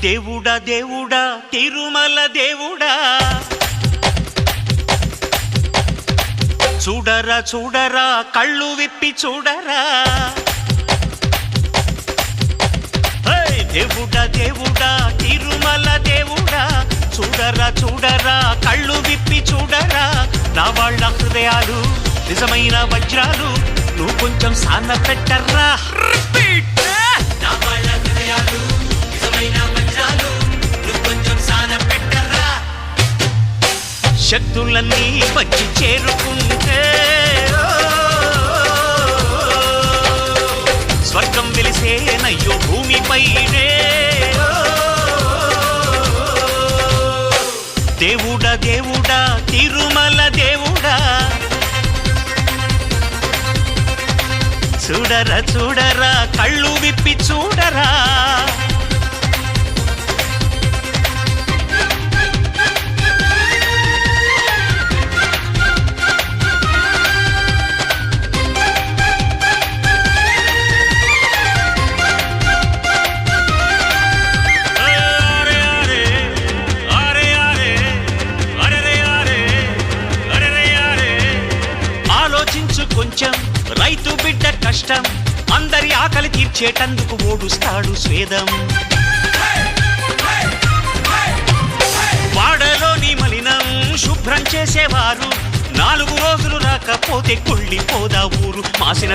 దేవుడా దేవుడా తిరుమల దేవుడా. చూడరా చూడరా కళ్ళు విప్పి చూడరా. దేవుడా దేవుడా తిరుమల దేవుడా. చూడరా చూడరా కళ్ళు విప్పి చూడరా. నా వాళ్ళ హృదయాలు నిజమైన వజ్రాలు నువ్వు కొంచెం సాన్న పెట్టర్రా. శక్తులన్నీ వచ్చి చేరుకుంటే. స్వర్గం వెలిసేనయ్యో భూమిపైనే. దేవుడా దేవుడా తిరుమల దేవుడా. చూడరా చూడరా కళ్ళు విప్పి చూడ కొంచెం. రైతు బిడ్డ కష్టం. అందరి ఆకలి తీర్చేటందుకు ఓడుస్తాడు స్వేదం. వాడలోని మలినం శుభ్రం చేసేవారు. నాలుగు రోజులు రాకపోతే కుళ్ళిపోదా ఊరు. మాసిన